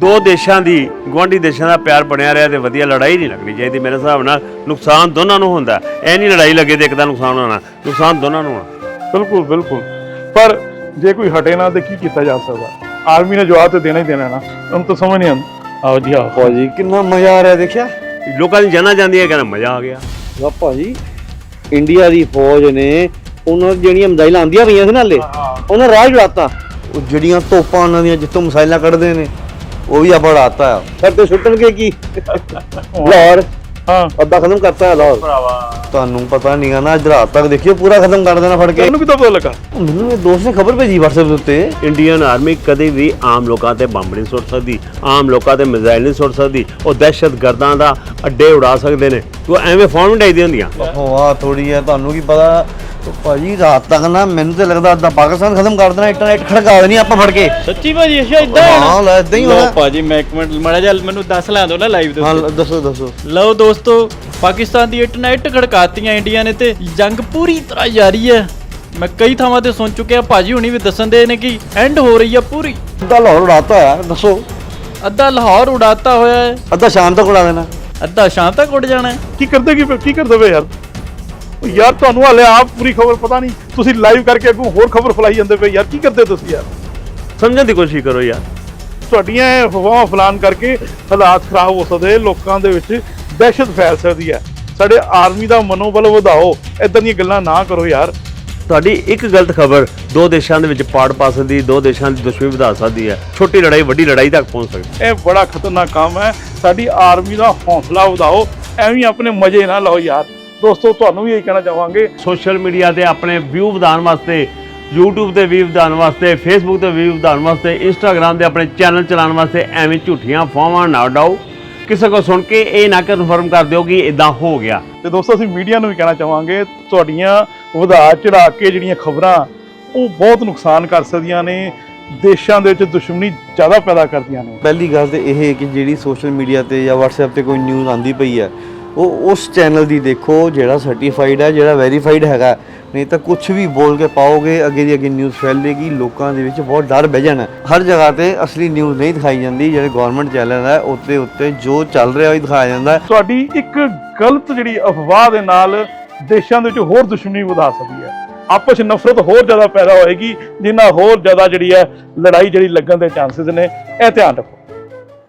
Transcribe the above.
ਦੋ ਦੇਸ਼ਾਂ ਦੀ ਗੁਆਂਢੀ ਦੇਸ਼ਾਂ ਦਾ ਪਿਆਰ ਬਣਿਆ ਰਿਹਾ ਤੇ ਵਧੀਆ ਲੜਾਈ ਨਹੀਂ ਲੱਗਣੀ ਚਾਹੀਦੀ ਮੇਰੇ ਹਿਸਾਬ ਨਾਲ। ਨੁਕਸਾਨ ਦੋਨਾਂ ਨੂੰ ਹੁੰਦਾ। ਐ ਨਹੀਂ ਲੜਾਈ ਲੱਗੇ ਤੇ ਇੱਕ ਦਾ ਨੁਕਸਾਨ ਹੋਣਾ। ਨੁਕਸਾਨ ਦੋਨਾਂ ਨੂੰ ਹੋਣਾ। ਬਿਲਕੁਲ ਬਿਲਕੁਲ। ਪਰ ਜੇ ਕੋਈ ਹਟੇ ਨਾ ਤੇ ਕੀ ਕੀਤਾ ਜਾ ਸਕਦਾ? ਆਰਮੀ ਨੇ ਜਵਾਬ ਤੇ ਦੇਣਾ ਹੀ ਦੇਣਾ ਨਾ। ਉਹਨੂੰ ਤਾਂ ਸਮਝ ਨਹੀਂ ਆਉਂਦੀ। ਆਓ ਜੀ ਆਓ। ਭਾਜੀ ਕਿੰਨਾ ਮਜ਼ਾ ਆ ਰਿਹਾ ਦੇਖਿਆ? ਲੋਕਾਂ ਦੀ ਜਾਨਾਂ ਜਾਂਦੀਆਂ ਕਹਿੰਦਾ ਮਜ਼ਾ ਆ ਗਿਆ। ਵਾ ਭਾਜੀ ਇੰਡੀਆ ਦੀ ਫੌਜ ਨੇ ਉਹਨਾਂ ਦੀਆਂ ਜਿਹੜੀਆਂ ਮਿਜ਼ਾਈਲਾਂ ਆਂਦੀਆਂ ਪਈਆਂ ਸੀ ਨਾਲੇ ਉਹਨਾਂ ਰਾਹ ਜੁੜਾਤਾ ਉਹ ਜਿਹੜੀਆਂ ਤੋਪਾਂ ਉਹਨਾਂ ਦੀਆਂ ਜਿੱਥੋਂ ਮਿਸਾਈਲਾਂ ਕੱਢਦੇ ਨੇ ਉਹ ਵੀ ਆਪਾਂ ਉਡਾਤਾ ਆ। ਫਿਰ ਤੇ ਸੁੱਟਣਗੇ ਕੀ? ਲਾਹੌਰ? ਹਾਂ। ਅੱਧਾ ਖਤਮ ਕਰਤਾ ਹੈ ਲਾਹੌਰ। ਭਰਾਵਾ। ਤੁਹਾਨੂੰ ਪਤਾ ਨਹੀਂ ਆ ਨਾ ਅੱਜ ਰਾਤ ਤੱਕ ਦੇਖਿਓ ਪੂਰਾ ਖਤਮ ਕਰ ਦੇਣਾ ਫੜ ਕੇ। ਤੈਨੂੰ ਕਿਦੋਂ ਪਤਾ ਲੱਗਾ? ਮੈਨੂੰ ਇਹ ਦੋਸਤ ਨੇ ਖਬਰ ਭੇਜੀ WhatsApp ਦੇ ਉੱਤੇ। ਇੰਡੀਅਨ ਆਰਮੀ ਕਦੇ ਵੀ ਆਮ ਲੋਕਾਂ ਤੇ ਬੰਬ ਨਹੀਂ ਸੁੱਟ ਸਕਦੀ ਆਮ ਲੋਕਾਂ ਤੇ ਮਿਜ਼ਾਈਲ ਨਹੀਂ ਸੁੱਟ ਸਕਦੀ। ਉਹ ਦਹਿਸ਼ਤਗਰਦਾਂ ਦਾ ਅੱਡੇ ਉਡਾ ਸਕਦੇ ਨੇ। ਤੂੰ ਐਵੇਂ ਫੋਨ ਵੀ ਡਾਈਦੀ ਹੁੰਦੀਆਂ। ਹਵਾ ਥੋੜੀ ਹੈ ਤੁਹਾਨੂੰ ਕੀ ਪਤਾ ਉਹ ਭਾਜੀ ਰਾਤ ਤੱਕ ਨਾ ਮੈਨੂੰ ਤੇ ਲੱਗਦਾ ਅੱਧਾ ਪਾਕਿਸਤਾਨ ਖਤਮ ਕਰ ਦੇਣਾ ਇੰਟਰਨੈਟ ਖੜਕਾ ਦੇਣੀ ਆਪਾਂ ਫੜ ਕੇ। ਸੱਚੀ ਭਾਜੀ ਅੱਛਾ ਇਦਾਂ ਹਾਂ ਲੈ ਇਦਾਂ ਹੀ ਹੋਣਾ। ਭਾਜੀ ਮੈਂ ਇੱਕ ਮਿੰਟ ਮਾੜਾ ਜਿਹਾ ਮੈਨੂੰ ਦੱਸ ਲੈਣ ਦਿਓ ਨਾ ਲਾਈਵ ਦੇ ਹਾਂ ਦੱਸੋ ਦੱਸੋ। ਲਓ ਦੋਸਤੋ ਪਾਕਿਸਤਾਨ ਦੀ ਇੰਟਰਨੈਟ ਖੜਕਾਤੀਆਂ ਇੰਡੀਆ ਨੇ ਤੇ ਜੰਗ ਪੂਰੀ ਤਰ੍ਹਾਂ ਜਾਰੀ ਹੈ ਮੈਂ ਕਈ ਥਾਵਾਂ ਤੇ ਸੁਣ ਚੁੱਕਿਆ ਭਾਜੀ ਹੁਣੀ ਵੀ ਦੱਸਣ ਦੇ ਨੇ ਕਿ ਐਂਡ ਹੋ ਰਹੀ ਆ ਪੂਰੀ। ਅੱਧਾ ਲਾਹੌਰ ਉਡਾਤਾ ਹੈ ਦੱਸੋ। ਅੱਧਾ ਲਾਹੌਰ ਉਡਾਤਾ ਹੋਇਆ ਹੈ। ਅੱਧਾ ਸ਼ਾਮ ਤੱਕ ਉਡਾ ਦੇਣਾ। ਅੱਧਾ ਸ਼ਾਮ ਤੱਕ ਉੱਡ ਜਾਣਾ ਹੈ। ਕੀ ਕਰਦੇ ਕੀ ਕੀ ਕਰਦੇ ਵੇ ਯਾਰ? ਯਾਰ ਤੁਹਾਨੂੰ ਹਾਲੇ ਆਪ ਪੂਰੀ ਖਬਰ ਪਤਾ ਨਹੀਂ। ਤੁਸੀਂ ਲਾਈਵ ਕਰਕੇ ਅੱਗੋਂ ਹੋਰ ਖਬਰ ਫੈਲਾਈ ਜਾਂਦੇ ਪਏ। ਯਾਰ ਕੀ ਕਰਦੇ ਤੁਸੀਂ ਯਾਰ? ਸਮਝਣ ਦੀ ਕੋਸ਼ਿਸ਼ ਕਰੋ ਯਾਰ। ਤੁਹਾਡੀਆਂ ਇਹ ਅਫਵਾਹਾਂ ਫਲਾਨ ਕਰਕੇ ਹਾਲਾਤ ਖਰਾਬ ਹੋ ਸਕਦੇ ਲੋਕਾਂ ਦੇ ਵਿੱਚ ਦਹਿਸ਼ਤ ਫੈਲ ਸਕਦੀ ਹੈ। ਸਾਡੇ ਆਰਮੀ ਦਾ ਮਨੋਬਲ ਵਧਾਓ ਇਦਾਂ ਦੀਆਂ ਗੱਲਾਂ ਨਾ ਕਰੋ ਯਾਰ। ਤੁਹਾਡੀ ਇੱਕ ਗਲਤ ਖਬਰ ਦੋ ਦੇਸ਼ਾਂ ਦੇ ਵਿੱਚ ਪਾੜ ਪਾ ਸਕਦੀ ਦੋ ਦੇਸ਼ਾਂ ਦੀ ਦੁਸ਼ਮਣੀ ਵਧਾ ਸਕਦੀ ਹੈ। ਛੋਟੀ ਲੜਾਈ ਵੱਡੀ ਲੜਾਈ ਤੱਕ ਪਹੁੰਚ ਸਕਦੀ ਇਹ ਬੜਾ ਖਤਰਨਾਕ ਕੰਮ ਹੈ। ਸਾਡੀ ਆਰਮੀ ਦਾ ਹੌਸਲਾ ਵਧਾਓ ਐਵੇਂ ਆਪਣੇ ਮਜ਼ੇ ਨਾ ਲਓ ਯਾਰ। ਦੋਸਤੋ ਤੁਹਾਨੂੰ ਵੀ ਇਹ ਕਹਿਣਾ ਚਾਹਾਂਗੇ। ਸੋਸ਼ਲ ਮੀਡੀਆ ਤੇ ਆਪਣੇ ਵਿਊ ਵਧਾਉਣ ਵਾਸਤੇ YouTube ਤੇ ਵੀ ਵਧਾਉਣ ਵਾਸਤੇ Facebook ਤੇ ਵੀ ਵਧਾਉਣ ਵਾਸਤੇ Instagram ਤੇ ਆਪਣੇ ਚੈਨਲ ਚਲਾਉਣ ਵਾਸਤੇ ਐਵੇਂ ਝੂਠੀਆਂ ਫਾਹਾਂ ਨਾ ਉਡਾਓ। ਕਿਸੇ ਕੋ ਸੁਣ ਕੇ ਇਹ ਨਾ ਕਨਫਰਮ ਕਰ ਦਿਓ ਕਿ ਇਦਾਂ ਹੋ ਗਿਆ। ਤੇ ਦੋਸਤੋ ਅਸੀਂ ਮੀਡੀਆ ਨੂੰ ਵੀ ਕਹਿਣਾ ਚਾਹਾਂਗੇ ਤੁਹਾਡੀਆਂ ਵਧਾ ਚੜਾ ਕੇ ਜਿਹੜੀਆਂ ਖਬਰਾਂ ਉਹ ਬਹੁਤ ਨੁਕਸਾਨ ਕਰ ਸਕਦੀਆਂ ਨੇ ਦੇਸ਼ਾਂ ਦੇ ਵਿੱਚ ਦੁਸ਼ਮਣੀ ਜ਼ਿਆਦਾ ਪੈਦਾ ਕਰਦੀਆਂ ਨੇ। ਪਹਿਲੀ ਗੱਲ ਤੇ ਇਹ ਹੈ ਕਿ ਜਿਹੜੀ ਸੋਸ਼ਲ ਮੀਡੀਆ ਤੇ ਜਾਂ WhatsApp ਤੇ ਕੋਈ ਨਿਊਜ਼ ਆਂਦੀ ਪਈ ਹੈ ਉਹ ਉਸ ਚੈਨਲ ਦੀ ਦੇਖੋ, ਜਿਹੜਾ ਸਰਟੀਫਾਈਡ ਹੈ ਜਿਹੜਾ ਵੈਰੀਫਾਈਡ ਹੈਗਾ। ਨਹੀਂ ਤਾਂ ਕੁਝ ਵੀ ਬੋਲ ਕੇ ਪਾਓਗੇ, ਅੱਗੇ ਦੀ ਅੱਗੇ ਨਿਊਜ਼ ਫੈਲੇਗੀ, ਲੋਕਾਂ ਦੇ ਵਿੱਚ ਬਹੁਤ ਡਰ ਬਹਿ ਜਾਣਾ। ਹਰ ਜਗ੍ਹਾ ਤੇ ਅਸਲੀ ਨਿਊਜ਼ ਨਹੀਂ ਦਿਖਾਈ ਜਾਂਦੀ, ਜਿਹੜੇ ਗਵਰਨਮੈਂਟ ਚੈਨਲ ਹੈ ਉੱਤੇ ਉੱਤੇ ਜੋ ਚੱਲ ਰਿਹਾ ਉਹ ਹੀ ਦਿਖਾਇਆ ਜਾਂਦਾ। ਤੁਹਾਡੀ ਇੱਕ ਗਲਤ ਜਿਹੜੀ ਅਫਵਾਹ ਦੇ ਨਾਲ ਦੇਸ਼ਾਂ ਦੇ ਵਿੱਚ ਹੋਰ ਦੁਸ਼ਮਣੀ ਵਧਾ ਸਕਦੀ ਹੈ। ਆਪਸ ਵਿੱਚ ਨਫ਼ਰਤ ਹੋਰ ਜ਼ਿਆਦਾ ਪੈਦਾ ਹੋਏਗੀ, ਜਿੰਨਾ ਹੋਰ ਜ਼ਿਆਦਾ ਜਿਹੜੀ ਹੈ ਲੜਾਈ ਜਿਹੜੀ ਲੱਗਣ ਦੇ ਚਾਂਸਸ ਨੇ, ਇਹ ਧਿਆਨ ਰੱਖੋ।